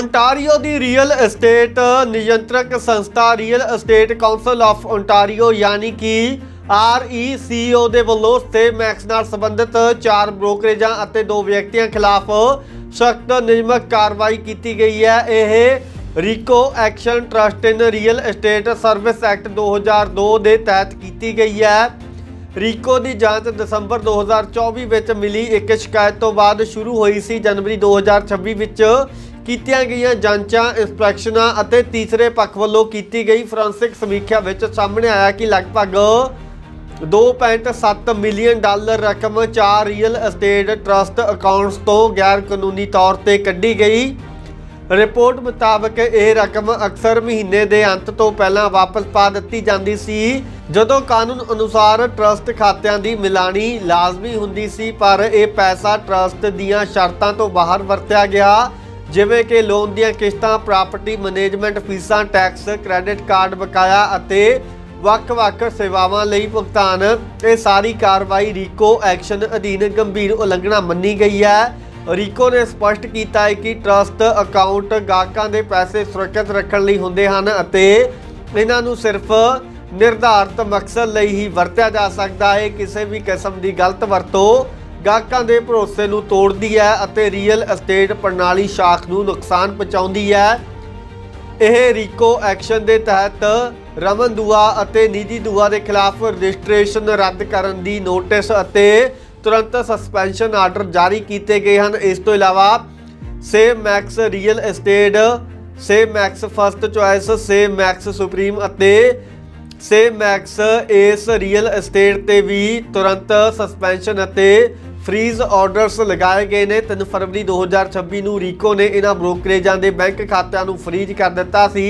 Ontario ਦੀ real estate ਨਿਯੰਤਰਕ ਸੰਸਥਾ real estate council of Ontario ਯਾਨੀ ਕਿ RECO ਦੇ ਵੱਲੋਂ ਸਟੇ ਮੈਕਸ ਨਾਲ ਸੰਬੰਧਿਤ ਚਾਰ ਬ੍ਰੋਕਰੇਜਾਂ ਅਤੇ ਦੋ ਵਿਅਕਤੀਆਂ ਖਿਲਾਫ ਸਖਤ ਨਿਯਮਕ ਕਾਰਵਾਈ ਕੀਤੀ ਗਈ ਹੈ। ਇਹ RECO action trust in real estate service act 2002 ਦੇ ਤਹਿਤ ਕੀਤੀ ਗਈ ਹੈ। ਰੀਕੋ ਦੀ ਜਾਂਚ ਦਸੰਬਰ 2024 ਵਿੱਚ ਮਿਲੀ। ਇੱਕ ਸ਼ਿਕਾਇਤ ਤੋਂ ਬਾਅਦ ਸ਼ੁਰੂ ਹੋਈ ਸੀ ਜਨਵਰੀ 2026 ਵਿੱਚ। ਕੀਤੀਆਂ ਗਈਆਂ ਜਾਂਚਾਂ ਇੰਸਪੈਕਸ਼ਨਾਂ ਅਤੇ ਤੀਸਰੇ ਪੱਖ ਵੱਲੋਂ ਕੀਤੀ ਗਈ ਫੋਰੈਂਸਿਕ ਸਮੀਖਿਆ ਵਿੱਚ ਸਾਹਮਣੇ ਆਇਆ ਕਿ ਲਗਭਗ 2.7 ਮਿਲੀਅਨ ਡਾਲਰ ਰਕਮ ਚਾਰ ਰੀਅਲ ਅਸਟੇਟ ਟਰਸਟ ਅਕਾਊਂਟਸ ਤੋਂ ਗੈਰ ਕਾਨੂੰਨੀ ਤੌਰ ਤੇ ਕੱਢੀ ਗਈ। ਰਿਪੋਰਟ ਮੁਤਾਬਕ ਇਹ ਰਕਮ ਅਕਸਰ ਮਹੀਨੇ ਦੇ ਅੰਤ ਤੋਂ ਪਹਿਲਾਂ ਵਾਪਸ ਪਾ ਦਿੱਤੀ ਜਾਂਦੀ ਸੀ। ਜਦੋਂ ਕਾਨੂੰਨ ਅਨੁਸਾਰ ਟਰਸਟ ਖਾਤਿਆਂ ਦੀ ਮਿਲਾਣੀ ਲਾਜ਼ਮੀ ਹੁੰਦੀ ਸੀ, ਪਰ ਇਹ ਪੈਸਾ ਟਰਸਟ ਦੀਆਂ ਸ਼ਰਤਾਂ ਤੋਂ ਬਾਹਰ ਵਰਤਿਆ ਗਿਆ। ਜਿਵੇਂ ਕਿ ਲੋਨ ਦੀਆਂ ਕਿਸ਼ਤਾਂ, ਪ੍ਰਾਪਰਟੀ ਮੈਨੇਜਮੈਂਟ ਫੀਸਾਂ, ਟੈਕਸ, ਕ੍ਰੈਡਿਟ ਕਾਰਡ ਬਕਾਇਆ ਅਤੇ ਵੱਖ-ਵੱਖ ਸੇਵਾਵਾਂ ਲਈ ਭੁਗਤਾਨ। ਇਹ ਸਾਰੀ ਕਾਰਵਾਈ ਰੀਕੋ ਐਕਸ਼ਨ ਅਧੀਨ ਗੰਭੀਰ ਉਲੰਘਣਾ ਮੰਨੀ ਗਈ ਹੈ। ਰੀਕੋ ਨੇ ਸਪਸ਼ਟ ਕੀਤਾ ਹੈ ਕਿ ਟਰਸਟ ਅਕਾਊਂਟ ਗਾਹਕਾਂ ਦੇ ਪੈਸੇ ਸੁਰੱਖਿਅਤ ਰੱਖਣ ਲਈ ਹੁੰਦੇ ਹਨ ਅਤੇ ਇਹਨਾਂ ਨੂੰ ਸਿਰਫ ਨਿਰਧਾਰਤ ਮਕਸਦ ਲਈ ਹੀ ਵਰਤਿਆ ਜਾ ਸਕਦਾ ਹੈ। ਕਿਸੇ ਵੀ ਕਿਸਮ ਦੀ ਗਲਤ ਵਰਤੋਂ ਗਾਹਕਾਂ ਦੇ ਭਰੋਸੇ ਨੂੰ ਤੋੜਦੀ ਹੈ ਅਤੇ ਰੀਅਲ ਐਸਟੇਟ ਪ੍ਰਣਾਲੀ ਸ਼ਾਖ ਨੂੰ ਨੁਕਸਾਨ ਪਹੁੰਚਾਉਂਦੀ ਹੈ। ਇਹ ਰੀਕੋ ਐਕਸ਼ਨ ਦੇ ਤਹਿਤ ਰਮਨ ਦੁਆ ਅਤੇ ਨਿਧੀ ਦੁਆ ਦੇ ਖਿਲਾਫ ਰਜਿਸਟ੍ਰੇਸ਼ਨ ਰੱਦ ਕਰਨ ਦੀ ਨੋਟਿਸ ਅਤੇ ਤੁਰੰਤ ਸਸਪੈਂਸ਼ਨ ਆਰਡਰ ਜਾਰੀ ਕੀਤੇ ਗਏ ਹਨ। ਇਸ ਤੋਂ ਇਲਾਵਾ Sam Max real estate Sam Max first choice Sam Max supreme ਅਤੇ ਸੇਮ ਮੈਕਸ ਇਸ ਰੀਅਲ ਐਸਟੇਟ ਤੇ ਵੀ ਤੁਰੰਤ ਸਸਪੈਂਸ਼ਨ ਅਤੇ ਫ੍ਰੀਜ਼ ਆਰਡਰਸ ਲਗਾਏ ਗਏ ਨੇ। 3 ਫਰਵਰੀ 2026 ਨੂੰ ਰੀਕੋ ਨੇ ਇਹਨਾਂ ਬ੍ਰੋਕਰੇਜਾਂ ਦੇ ਬੈਂਕ ਖਾਤਿਆਂ ਨੂੰ ਫ੍ਰੀਜ਼ ਕਰ ਦਿੱਤਾ ਸੀ।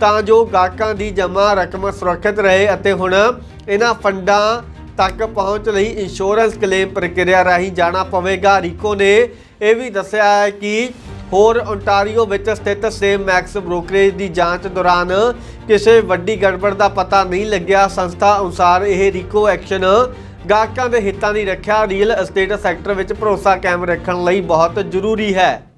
ਤਾਂ ਜੋ ਗਾਹਕਾਂ ਦੀ ਜਮ੍ਹਾਂ ਰਕਮ ਸੁਰੱਖਿਅਤ ਰਹੇ ਅਤੇ ਹੁਣ ਇਹਨਾਂ ਫੰਡਾਂ ਤੱਕ ਪਹੁੰਚ ਲਈ ਇੰਸ਼ੋਰੈਂਸ ਕਲੇਮ ਪ੍ਰਕਿਰਿਆ ਰਾਹੀਂ ਜਾਣਾ ਪਵੇਗਾ। ਰੀਕੋ ਨੇ ਇਹ ਵੀ ਦੱਸਿਆ ਹੈ ਕਿ ਹੋਰ ਓਨਟਾਰੀਓ ਵਿੱਚ ਸਥਿਤ ਸੇਮ ਮੈਕਸ ਬ੍ਰੋਕਰੇਜ ਦੀ ਜਾਂਚ ਦੌਰਾਨ ਕਿਸੇ ਵੱਡੀ ਗੜਬੜ ਦਾ ਪਤਾ ਨਹੀਂ ਲੱਗਿਆ। ਸੰਸਥਾ ਅਨੁਸਾਰ ਇਹ ਰੀਕੋ ਐਕਸ਼ਨ ਗਾਹਕਾਂ ਦੇ ਹਿੱਤਾਂ ਦੀ ਰੱਖਿਆ ਰੀਅਲ ਅਸਟੇਟ ਸੈਕਟਰ ਵਿੱਚ ਭਰੋਸਾ ਕਾਇਮ ਰੱਖਣ ਲਈ ਬਹੁਤ ਜ਼ਰੂਰੀ ਹੈ।